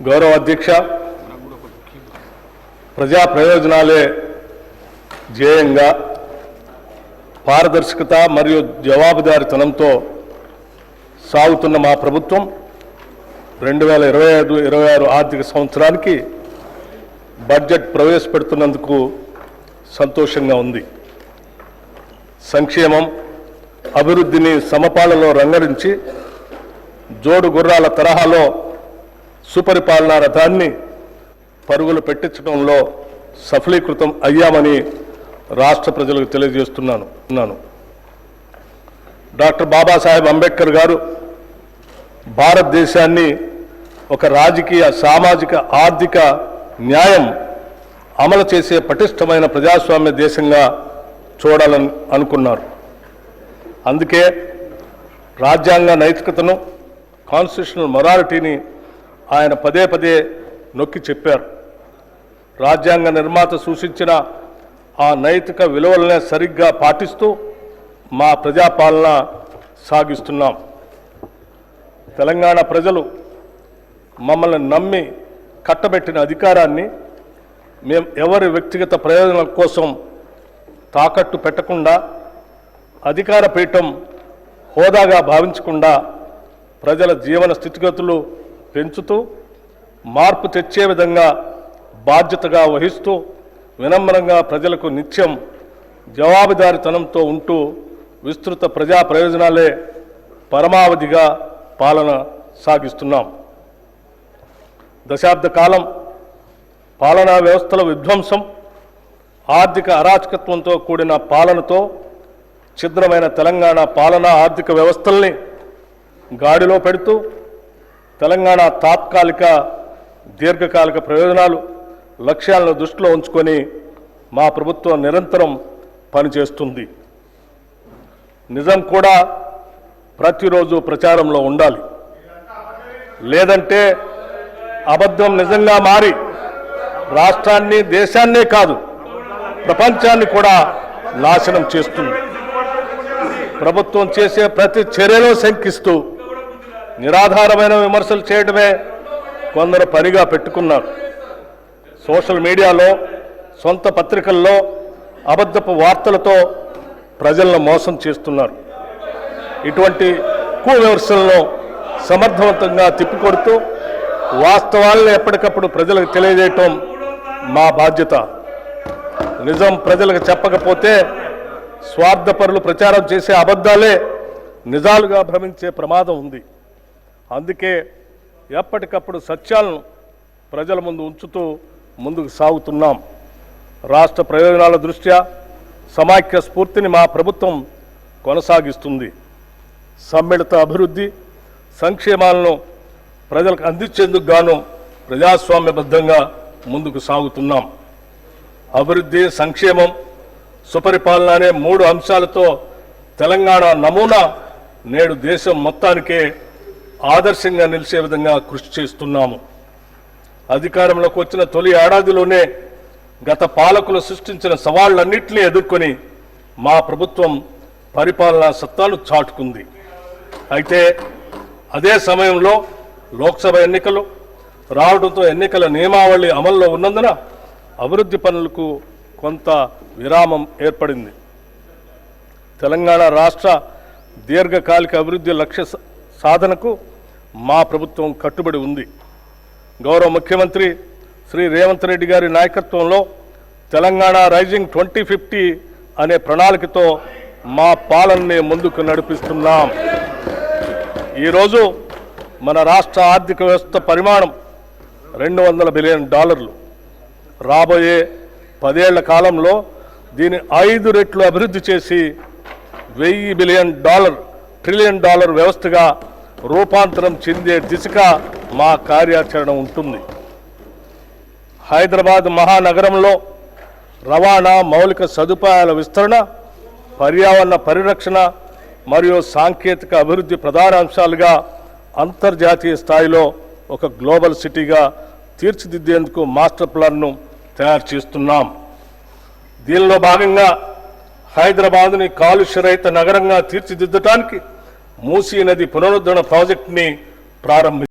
గౌరవ అధ్యక్ష ప్రజా ప్రయోజనాలే ధ్యేయంగా పారదర్శకత మరియు జవాబుదారితనంతో సాగుతున్న మా ప్రభుత్వం రెండు వేల ఇరవై ఐదు ఇరవై ఆరు ఆర్థిక సంవత్సరానికి బడ్జెట్ ప్రవేశపెడుతున్నందుకు సంతోషంగా ఉంది. సంక్షేమం అభివృద్ధిని సమపాలలో రంగరించి జోడు గుర్రాల తరహాలో సుపరిపాలనా రథాన్ని పరుగులు పెట్టించడంలో సఫలీకృతం అయ్యామని రాష్ట్ర ప్రజలకు తెలియజేస్తున్నాను. ఉన్నాను. డాక్టర్ బాబాసాహెబ్ అంబేద్కర్ గారు భారతదేశాన్ని ఒక రాజకీయ సామాజిక ఆర్థిక న్యాయం అమలు చేసే పటిష్టమైన ప్రజాస్వామ్య దేశంగా చూడాలని అనుకున్నారు. అందుకే రాజ్యాంగ నైతికతను కాన్స్టిట్యూషనల్ మొరాలిటీని ఆయన పదే పదే నొక్కి చెప్పారు. రాజ్యాంగ నిర్మాత సూచించిన ఆ నైతిక విలువలనే సరిగ్గా పాటిస్తూ మా ప్రజాపాలన సాగిస్తున్నాం. తెలంగాణ ప్రజలు మమ్మల్ని నమ్మి కట్టబెట్టిన అధికారాన్ని మేము ఎవరి వ్యక్తిగత ప్రయోజనాల కోసం తాకట్టు పెట్టకుండా అధికార పీఠం హోదాగా భావించకుండా ప్రజల జీవన స్థితిగతులు పెంచుతూ మార్పు తెచ్చే విధంగా బాధ్యతగా వహిస్తూ వినమ్రంగా ప్రజలకు నిత్యం జవాబుదారితనంతో ఉంటూ విస్తృత ప్రజా ప్రయోజనాలే పరమావధిగా పాలన సాగిస్తున్నాం. దశాబ్ద కాలం పాలనా వ్యవస్థల విధ్వంసం ఆర్థిక అరాచకత్వంతో కూడిన పాలనతో ఛిద్రమైన తెలంగాణ పాలనా ఆర్థిక వ్యవస్థల్ని గాడిలో పెడుతూ తెలంగాణ తాత్కాలిక దీర్ఘకాలిక ప్రయోజనాలు లక్ష్యాలను దృష్టిలో ఉంచుకొని మా ప్రభుత్వం నిరంతరం పనిచేస్తుంది. నిజం కూడా ప్రతిరోజు ప్రచారంలో ఉండాలి. లేదంటే అబద్ధం నిజంగా మారి రాష్ట్రాన్ని దేశాన్నే కాదు ప్రపంచాన్ని కూడా నాశనం చేస్తుంది. ప్రభుత్వం చేసే ప్రతి చర్యలో శంకిస్తూ నిరాధారమైన విమర్శలు చేయడమే కొందరు పనిగా పెట్టుకున్నారు. సోషల్ మీడియాలో సొంత పత్రికల్లో అబద్ధపు వార్తలతో ప్రజలను మోసం చేస్తున్నారు. ఇటువంటి కువిమర్శలను సమర్థవంతంగా తిప్పికొడుతూ వాస్తవాలను ఎప్పటికప్పుడు ప్రజలకు తెలియజేయటం మా బాధ్యత. నిజం ప్రజలకు చెప్పకపోతే స్వార్థపరులు ప్రచారం చేసే అబద్ధాలే నిజాలుగా భ్రమించే ప్రమాదం ఉంది. అందుకే ఎప్పటికప్పుడు సత్యాలను ప్రజల ముందు ఉంచుతూ ముందుకు సాగుతున్నాం. రాష్ట్ర ప్రయోజనాల దృష్ట్యా సమాఖ్య స్ఫూర్తిని మా ప్రభుత్వం కొనసాగిస్తుంది. సమ్మిళిత అభివృద్ధి సంక్షేమాలను ప్రజలకు అందించేందుకు గాను ప్రజాస్వామ్యబద్ధంగా ముందుకు సాగుతున్నాం. అభివృద్ధి సంక్షేమం సుపరిపాలన అనే మూడు అంశాలతో తెలంగాణ నమూనా నేడు దేశం మొత్తానికే ఆదర్శంగా నిలిచే విధంగా కృషి చేస్తున్నాము. అధికారంలోకి వచ్చిన తొలి ఏడాదిలోనే గత పాలకులు సృష్టించిన సవాళ్ళన్నింటినీ ఎదుర్కొని మా ప్రభుత్వం పరిపాలనా సత్తాను చాటుకుంది. అయితే అదే సమయంలో లోక్సభ ఎన్నికలు రావడంతో ఎన్నికల నియమావళి అమల్లో ఉన్నందున అభివృద్ధి పనులకు కొంత విరామం ఏర్పడింది. తెలంగాణ రాష్ట్ర దీర్ఘకాలిక అభివృద్ధి లక్ష్య సాధనకు మా ప్రభుత్వం కట్టుబడి ఉంది. గౌరవ ముఖ్యమంత్రి శ్రీ రేవంత్ రెడ్డి గారి నాయకత్వంలో తెలంగాణ రైజింగ్ ట్వంటీ ఫిఫ్టీ అనే ప్రణాళికతో మా పాలనని ముందుకు నడిపిస్తున్నాం. ఈరోజు మన రాష్ట్ర ఆర్థిక వ్యవస్థ పరిమాణం రెండు వందల బిలియన్ డాలర్లు. రాబోయే పదేళ్ళ కాలంలో దీని ఐదు రెట్లు అభివృద్ధి చేసి వెయ్యి బిలియన్ డాలర్ ట్రిలియన్ డాలర్ వ్యవస్థగా రూపాంతరం చెందే దిశగా మా కార్యాచరణ ఉంటుంది. హైదరాబాద్ మహానగరంలో రవాణా మౌలిక సదుపాయాల విస్తరణ పర్యావరణ పరిరక్షణ మరియు సాంకేతిక అభివృద్ధి ప్రధాన అంశాలుగా అంతర్జాతీయ స్థాయిలో ఒక గ్లోబల్ సిటీగా తీర్చిదిద్దేందుకు మాస్టర్ ప్లాన్ను తయారు చేస్తున్నాం. దీనిలో భాగంగా హైదరాబాద్ని కాలుష్యరహిత నగరంగా తీర్చిదిద్దటానికి మూసీ నది పునరుద్ధరణ ప్రాజెక్టుని ప్రారంభి